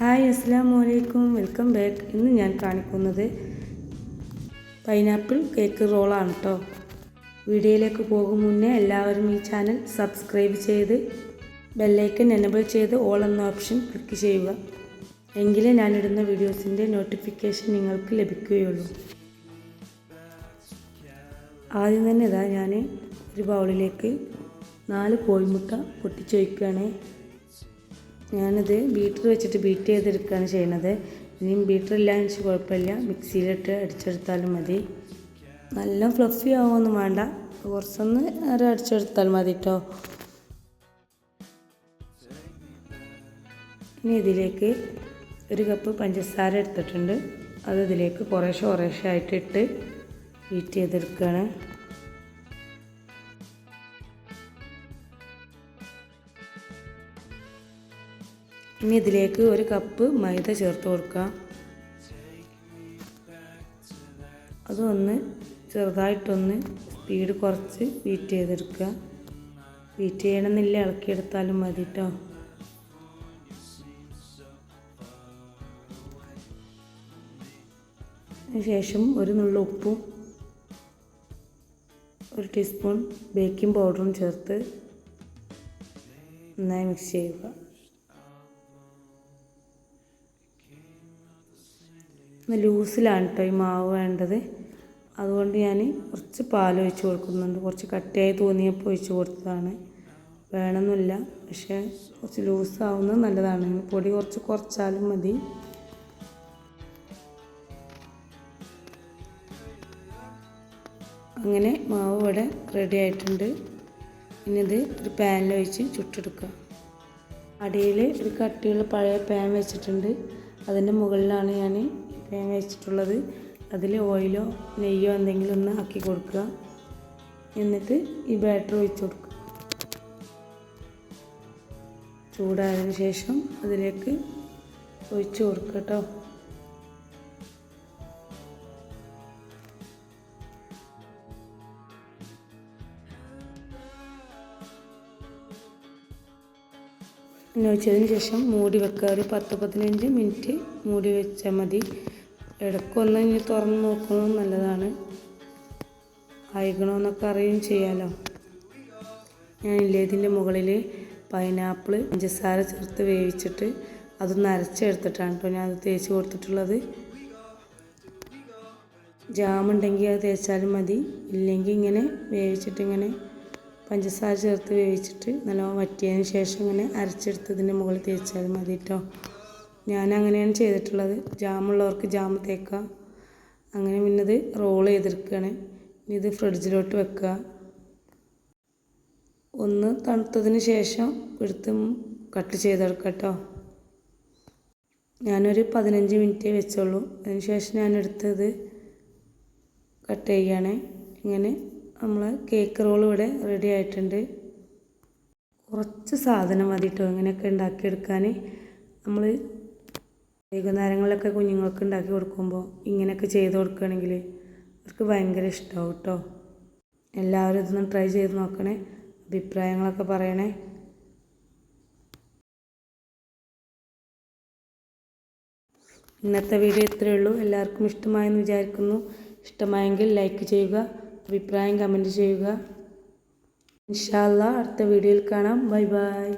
Hi അസ്സാം വലൈക്കും welcome back. ഇന്ന് ഞാൻ കാണിക്കുന്നത് പൈനാപ്പിൾ കേക്ക് റോളാണ് കേട്ടോ വീഡിയോയിലേക്ക് പോകും മുന്നേ എല്ലാവരും ഈ ചാനൽ സബ്സ്ക്രൈബ് ചെയ്ത് ബെല്ലൈക്കൻ എനബിൾ ചെയ്ത് ഓൾ എന്ന ഓപ്ഷൻ ക്ലിക്ക് ചെയ്യുക. എങ്കിലേ ഞാനിടുന്ന വീഡിയോസിന്റെ നോട്ടിഫിക്കേഷൻ നിങ്ങൾക്ക് ലഭിക്കുകയുള്ളൂ. ആദ്യം തന്നെ ഇതാ ഞാൻ ഒരു ബൗളിലേക്ക് നാല് കോഴിമുട്ട പൊട്ടിച്ച് വയ്ക്കുകയാണ് ഞാനിത് ബീറ്റർ വെച്ചിട്ട് ബീറ്റ് ചെയ്തെടുക്കുകയാണ് ചെയ്യണത്. ഇനിയും ബീറ്റർ ഇല്ലാന്ന് വെച്ചാൽ കുഴപ്പമില്ല. മിക്സിയിലിട്ട് അടിച്ചെടുത്താലും മതി. നല്ല ഫ്ലഫി ആവുമൊന്നും വേണ്ട. കുറച്ചൊന്ന് അര അടിച്ചെടുത്താൽ മതി കേട്ടോ ഇനി ഇതിലേക്ക് ഒരു കപ്പ് പഞ്ചസാര എടുത്തിട്ടുണ്ട്. അത് ഇതിലേക്ക് കുറേശ്ശെ കുറേശ്ശെ ആയിട്ട് ഇട്ട് ബീറ്റ് ചെയ്തെടുക്കുകയാണ് ഇനി ഇതിലേക്ക് ഒരു കപ്പ് മൈദ ചേർത്ത് കൊടുക്കാം. അതൊന്ന് ചെറുതായിട്ടൊന്ന് സ്പീഡ് കുറച്ച് ബീറ്റ് ചെയ്തെടുക്കുക. ബീറ്റ് ചെയ്യണമെന്നില്ല ഇളക്കിയെടുത്താലും മതി കേട്ടോ ശേഷം ഒരു നുള്ള ഉപ്പും ഒരു ടീസ്പൂൺ ബേക്കിംഗ് പൗഡറും ചേർത്ത് നന്നായി മിക്സ് ചെയ്യുക. ലൂസിലാണ് കേട്ടോ ഈ മാവ് വേണ്ടത്. അതുകൊണ്ട് ഞാൻ കുറച്ച് പാൽ ഒഴിച്ച് കൊടുക്കുന്നുണ്ട്. കുറച്ച് കട്ടിയായി തോന്നിയപ്പോൾ ഒഴിച്ച് കൊടുത്തതാണ്. വേണമെന്നില്ല പക്ഷേ കുറച്ച് ലൂസാവുന്നത് നല്ലതാണ്. പൊടി കുറച്ച് കുറച്ചാലും മതി. അങ്ങനെ മാവ് ഇവിടെ റെഡി ആയിട്ടുണ്ട്. ഇനി ഇത് ഒരു പാനിൽ ഒഴിച്ച് ചുട്ടെടുക്കുക. അടിയിൽ ഒരു കട്ടിയുള്ള പഴയ പാൻ വെച്ചിട്ടുണ്ട്. അതിന്റെ മുകളിലാണ് ഞാൻ പാൻ വെച്ചിട്ടുള്ളത് അതിൽ ഓയിലോ നെയ്യോ എന്തെങ്കിലും ഒന്ന് ആക്കി കൊടുക്കുക. എന്നിട്ട് ഈ ബാറ്റർ ഒഴിച്ച് കൊടുക്കുക. ചൂടായതിന് ശേഷം അതിലേക്ക് ഒഴിച്ച് കൊടുക്കുക കേട്ടോ. പിന്നെ വെച്ചതിന് ശേഷം മൂടി വെക്കുക. ഒരു പത്ത് പതിനഞ്ച് മിനിറ്റ് മൂടി വെച്ചാൽ മതി. ഇടയ്ക്കൊന്ന് ഇനി തുറന്ന് നോക്കുന്നത് നല്ലതാണ്. അയക്കണമെന്നൊക്കെ അറിയുകയും ചെയ്യാമല്ലോ ഞാൻ ഇതിന്റെ മുകളിൽ പൈനാപ്പിൾ പഞ്ചസാര ചേർത്ത് വേവിച്ചിട്ട് അത് നരച്ചെടുത്തിട്ടാണ് കേട്ടോ ഞാൻ അത് തേച്ച് കൊടുത്തിട്ടുള്ളത്. ജാമുണ്ടെങ്കിൽ അത് തേച്ചാലും മതി. ഇല്ലെങ്കിൽ ഇങ്ങനെ വേവിച്ചിട്ട് ഇങ്ങനെ പഞ്ചസാര ചേർത്ത് വേവിച്ചിട്ട് നല്ലോണം വറ്റിയതിന് ശേഷം ഇങ്ങനെ അരച്ചെടുത്തതിന്റെ മുകളിൽ തേച്ചാലും മതി കേട്ടോ. ഞാൻ അങ്ങനെയാണ് ചെയ്തിട്ടുള്ളത്. ജാമുള്ളവർക്ക് ജാം തേക്കുക. അങ്ങനെ പിന്നെ ഇത് റോൾ ചെയ്തെടുക്കുകയാണ്. ഇനി ഇത് ഫ്രിഡ്ജിലോട്ട് വെക്കുക. ഒന്ന് തണുത്തതിന് ശേഷം എടുത്ത് കട്ട് ചെയ്തെടുക്കാം കേട്ടോ. ഞാനൊരു പതിനഞ്ച് മിനിറ്റേ വെച്ചുള്ളൂ അതിന് ശേഷം ഞാൻ എടുത്തത് കട്ട് ചെയ്യുകയാണ്. ഇങ്ങനെ നമ്മൾ കേക്ക് റോൾ ഇവിടെ റെഡി ആയിട്ടുണ്ട്. കുറച്ച് സാധനം മതി കേട്ടോ ഇങ്ങനെയൊക്കെ ഉണ്ടാക്കിയെടുക്കാൻ നമ്മൾ വൈകുന്നേരങ്ങളിലൊക്കെ കുഞ്ഞുങ്ങൾക്ക് ഉണ്ടാക്കി കൊടുക്കുമ്പോൾ ഇങ്ങനെയൊക്കെ ചെയ്ത് കൊടുക്കുകയാണെങ്കിൽ അവർക്ക് ഭയങ്കര ഇഷ്ടമാവും കേട്ടോ. എല്ലാവരും ഇതൊന്ന് ട്രൈ ചെയ്ത് നോക്കണേ. അഭിപ്രായങ്ങളൊക്കെ പറയണേ. ഇന്നത്തെ വീഡിയോ ഇത്രയേ ഉള്ളൂ. എല്ലാവർക്കും ഇഷ്ടമായെന്ന് വിചാരിക്കുന്നു. ഇഷ്ടമായെങ്കിൽ ലൈക്ക് ചെയ്യുക അഭിപ്രായം കമന്റ് ചെയ്യുക. ഇൻഷാല്ല അടുത്ത വീഡിയോയിൽ കാണാം. Bye bye